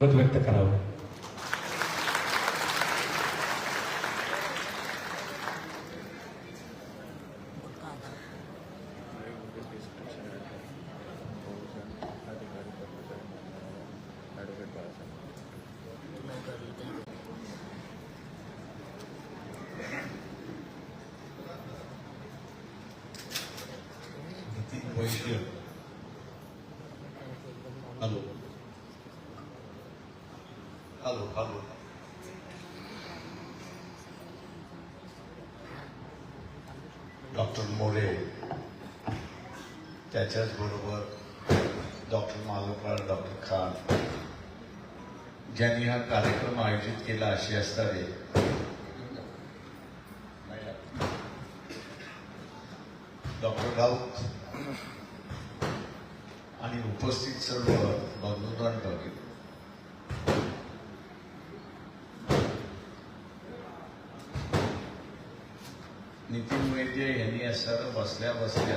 मत व्यक्त करावं Nitin Vaidya hello hello doctor More त्याच्याच बरोबर डॉक्टर मालकराव डॉक्टर खान ज्यांनी हा कार्यक्रम आयोजित केला अशी असतावे डॉक्टर राऊत आणि उपस्थित सर्व बंधुदान बघितले नितीन वैद्य यांनी असं बसल्या बसल्या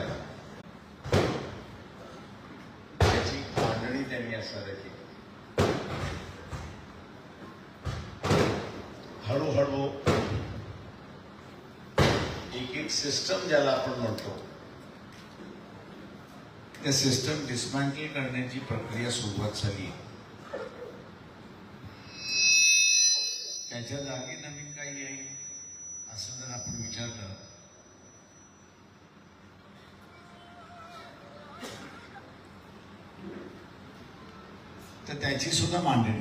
त्याची मांडणी त्यांनी असं केली. हळूहळू एक एक सिस्टम ज्याला आपण म्हणतो त्या सिस्टम डिस्मँटल करण्याची प्रक्रिया सुरुवात झाली. त्याच्या जागी नवीन काही येईल असं जर आपण विचारलं तर त्याची सुद्धा मांडणी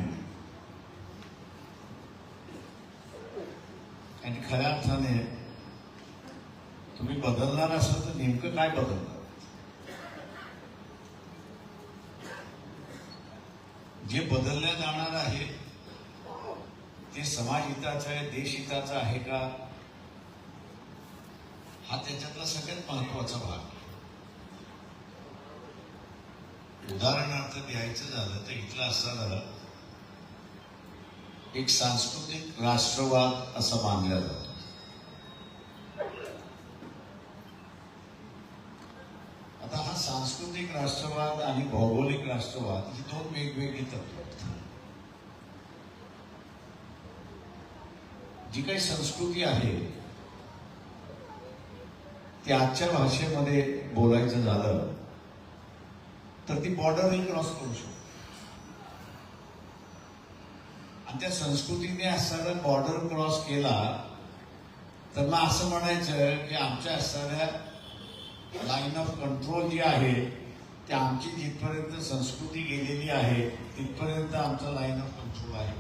आणि खऱ्या अर्थाने तुम्ही बदलणार असाल तर नेमकं काय बदलणार? जे बदलल्या जाणार आहे ते समाजहिताचं आहे देशहिताचं आहे का? हा त्याच्यातला सगळ्यात महत्त्वाचा भाग आहे. उदाहरणार्थ द्यायचं झालं तर इथलं असताना एक सांस्कृतिक राष्ट्रवाद असं मानला जातो. आता हा सांस्कृतिक राष्ट्रवाद आणि भौगोलिक राष्ट्रवाद ही दोन वेगवेगळी तत्व जी काही संस्कृती आहे ती आजच्या भाषेमध्ये बोलायचं झालं तर ती बॉर्डरही क्रॉस करू शकतो. आणि त्या संस्कृतीने असणारा बॉर्डर क्रॉस केला तर मग असं म्हणायचं की आमच्या असणाऱ्या लाईन ऑफ कंट्रोल जी आहे ती आमची जिथपर्यंत संस्कृती गेलेली आहे तिथपर्यंत आमचा लाईन ऑफ कंट्रोल आहे.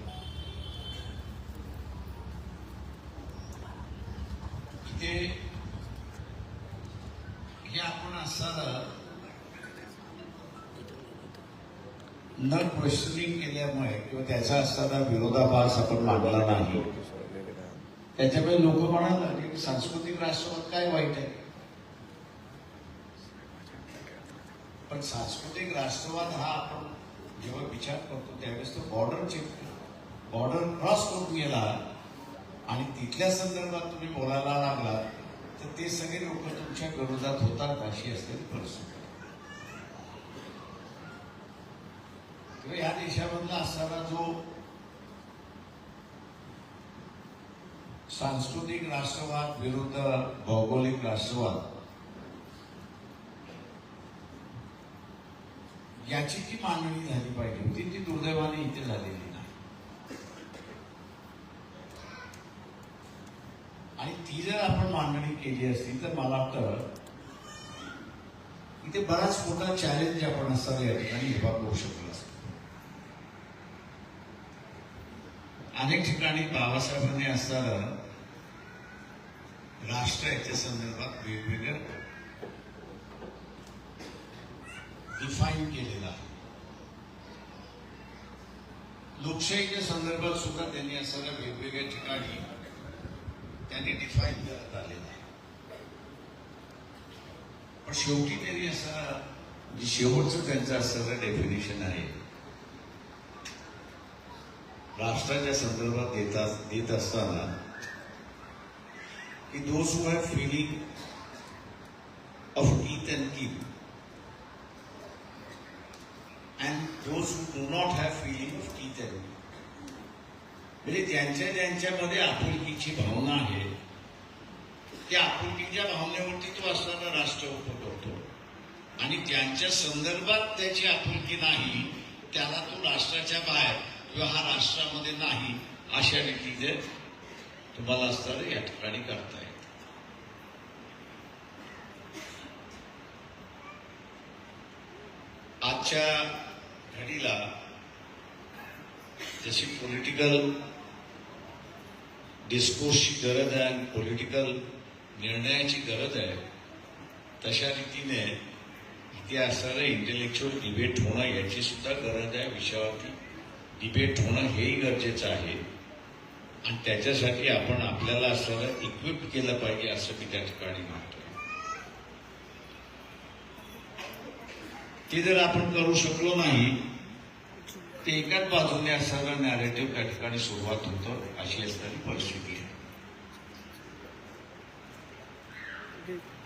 ते हे आपण असणारं न क्वेश्चनिंग केल्यामुळे किंवा त्याचा असताना विरोधाभास आपण मांडला नाही. त्याच्यामुळे लोक म्हणाला की सांस्कृतिक राष्ट्रवाद काय वाईट आहे? पण सांस्कृतिक राष्ट्रवाद हा आपण जेव्हा विचार करतो त्यावेळेस तो बॉर्डर चेक बॉर्डर क्रॉस करून गेला आणि तिथल्या संदर्भात तुम्ही बोलायला लागला तर ते सगळे लोक तुमच्या विरोधात होतात अशी असलेली परिस्थिती. या देशामधला असणारा जो सांस्कृतिक राष्ट्रवाद विरुद्ध भौगोलिक राष्ट्रवाद याची जी मांडणी झाली पाहिजे होती ती दुर्दैवाने इथे झालेली नाही. आणि ती जर आपण मांडणी केली असती तर मला वाटतं इथे बराच मोठा चॅलेंज आपण असताना या ठिकाणी उभा करू शकतो असतो अनेक ठिकाणी बाबासाहेबांनी असताना राष्ट्र याच्या संदर्भात वेगवेगळं डिफाईन केलेला आहे. लोकशाहीच्या संदर्भात सुद्धा त्यांनी असणाऱ्या वेगवेगळ्या ठिकाणी त्यांनी डिफाईन करत आलेलं आहे. पण शेवटी त्यांनी असं म्हणजे शेवटचं त्यांचं असणारं डेफिनेशन आहे. राष्ट्राच्या संदर्भात देतात देत असताना की those who have filling of teeth and keep and those who do not have filling of teeth and म्हणजे ज्यांच्या ज्यांच्यामध्ये आपुलकीची भावना आहे त्या आपुलकीच्या भावनेवरती तो असणारा राष्ट्र उभं करतो आणि ज्यांच्या संदर्भात त्याची आपुलकी नाही त्याला तो राष्ट्राच्या बाहेर हा राष्ट्रामध्ये नाही अशा रीतीचे तुम्हाला असताना या ठिकाणी करता येत आजच्या घडीला जशी पॉलिटिकल डिस्कोर्सची गरज आहे आणि पॉलिटिकल निर्णयाची गरज आहे तशा रीतीने इतिहासाला इंटेलेक्च्युअल डिबेट होणं याची सुद्धा गरज आहे विषयावरती. डिबेट होणं हेही गरजेचं आहे. आणि त्याच्यासाठी आपण आपल्याला असणारं इक्विप केलं पाहिजे असं मी त्या ठिकाणी म्हणतो ते जर आपण करू शकलो नाही ते एकाच बाजूने असणारा नॅरेटिव्ह त्या ठिकाणी सुरुवात होतं अशी असणारी परिस्थिती आहे.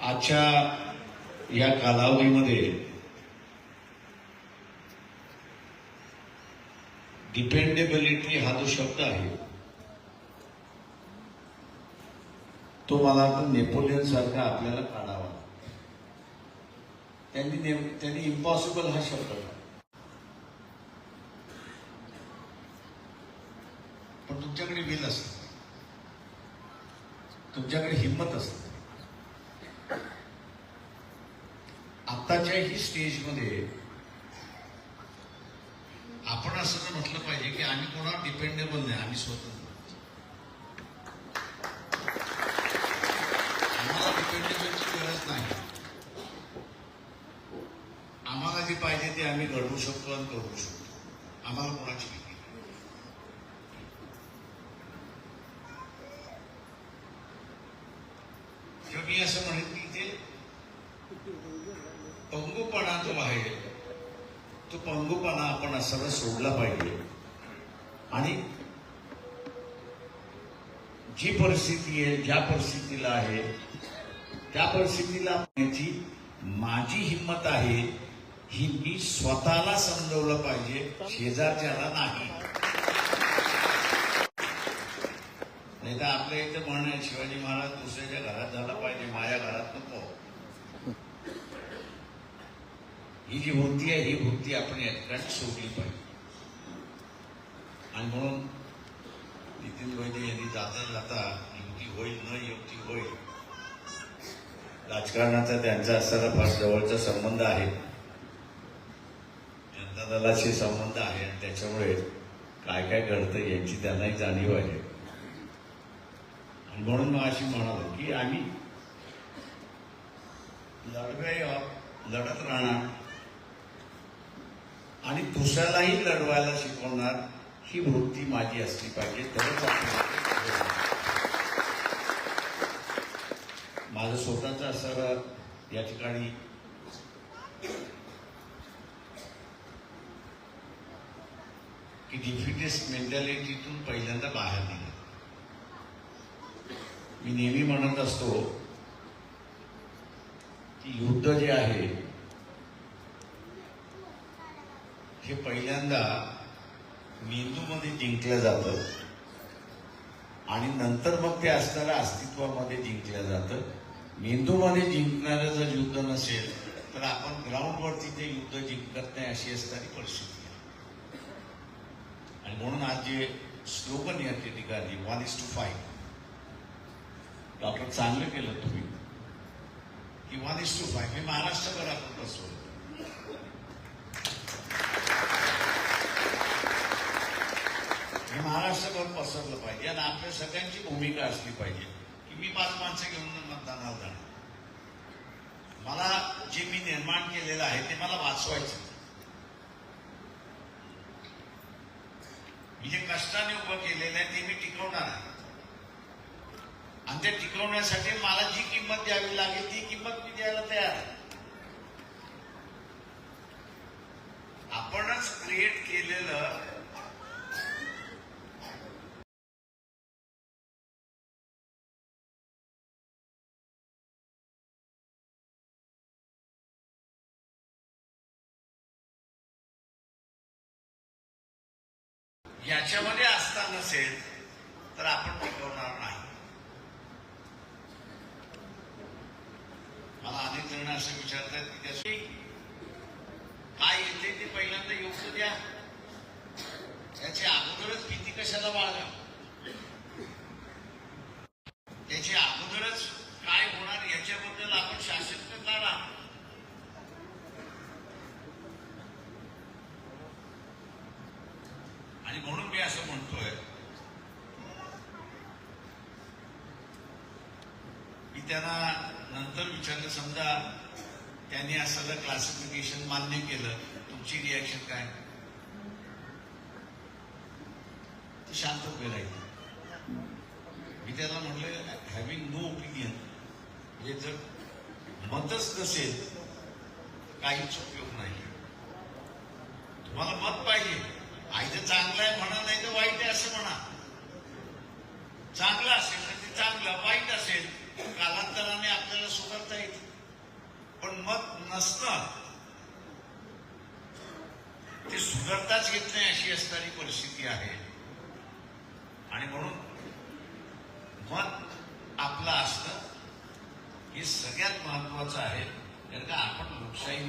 आजच्या या कालावधीमध्ये डिपेंडेबिलिटी हा जो शब्द आहे तो मला आता नेपोलियन सारखा आपल्याला काढावा त्यांनी नेम- त्यांनी इम्पॉसिबल हा शब्द पण तुमच्याकडे विल असत. तुमच्याकडे हिंमत असते. आत्ताच्या ही स्टेजमध्ये आपण असं तर म्हटलं पाहिजे की आम्ही कोणावर डिपेंडेबल नाही आम्ही स्वतंत्र. आम्हाला डिपेंडेबलची गरज नाही. आम्हाला जे पाहिजे ते आम्ही घडवू शकतो आणि करू शकतो. आम्हाला कोणाची भीती मी असं म्हणेन की ते पंगूपणा जो आहे तो पंगुपणा आपण असायला सोडला पाहिजे. जी परिस्थिती आहे ज्या परिस्थितीला आहे त्या परिस्थितीला पाहण्याची माझी हिंमत आहे ही मी स्वतःला समजवलं पाहिजे शेजारच्याला नाही. नाही तर आपल्या इथं म्हणणं आहे शिवाजी महाराज दुसऱ्याच्या घरात झाला पाहिजे माझ्या घरात नको. ही जी वृत्ती आहे ही वृत्ती आपण या सोडली पाहिजे. आणि म्हणून नितीन वैद्य यांनी जाता जाता युती होईल न युती होईल. राजकारणाचा त्यांचा असणारा फार जवळचा संबंध आहे. जनता दलाशी संबंध आहे आणि त्याच्यामुळे काय काय घडतं याची त्यांनाही जाणीव आहे. आणि म्हणून मग अशी म्हणालो की आम्ही लढवे लढत राहणार. आणि दुसऱ्यालाही लढवायला शिकवणार. ही वृत्ती माझी असली पाहिजे तरच आपण माझं स्वतःचं असं या ठिकाणी की डिफिटेस्ट मेंटॅलिटीतून पहिल्यांदा बाहेर निघा मी नेहमी म्हणत असतो की युद्ध जे आहे हे पहिल्यांदा मेंदूमध्ये जिंकलं जातं आणि नंतर मग ते असणाऱ्या अस्तित्वामध्ये जिंकलं जातं. मेंदूमध्ये जिंकणारं जर युद्ध नसेल तर आपण ग्राउंडवरती ते युद्ध जिंकत नाही अशी असणारी परिस्थिती आहे. आणि म्हणून आज जे स्लोगन या ठिकाणी one is to five doctor चांगलं केलं तुम्ही. की वन इज टू फाईव्ह हे महाराष्ट्रभर आपण बसवलं. महाराष्ट्रभर पसरलं पाहिजे. आणि आपल्या सगळ्यांची भूमिका असली पाहिजे की मी पाच माणसं घेऊन मतदानाला जाणार. मला जे मी निर्माण केलेलं आहे ते मला वाचवायचं मी जे कष्टाने उभं केलेलं आहे ते मी टिकवणार आहे. आणि ते टिकवण्यासाठी मला जी किंमत द्यावी लागेल ती किंमत मी द्यायला तयार आहे. आपणच क्रिएट केलेलं याच्यामध्ये असता नसेल तर आपण टिकवणार नाही. मला अनेक जण असं विचारतात की त्याची काय येते ते पहिल्यांदा योग्य द्या. त्याची अगोदरच भीती कशाला बाळगा त्याची अगोदरच काय होणार याच्याबद्दल आपण शासन काढा आणि म्हणून मी असं म्हणतोय मी त्यांना नंतर विचारलं समजा त्यांनी असं क्लासिफिकेशन मान्य केलं तुमची रिॲक्शन काय? ते शांत उभे राहील. मी त्याला म्हटलं हॅव्हिंग नो ओपिनियन हे जर मतच नसेल काहीच उपयोग नाही. तुम्हाला मत पाहिजे. आई तर चांगलं आहे म्हणा नाही तर वाईट आहे असं म्हणा. चांगलं असेल तर ते चांगलं वाईट असेल कालांतराने आपल्याला सुधारता येईल पण मत नसतं ते सुधारताच घेत नाही अशी असणारी परिस्थिती आहे. आणि म्हणून मत आपलं असतं हे सगळ्यात महत्वाचं आहे. कारण का आपण लोकशाही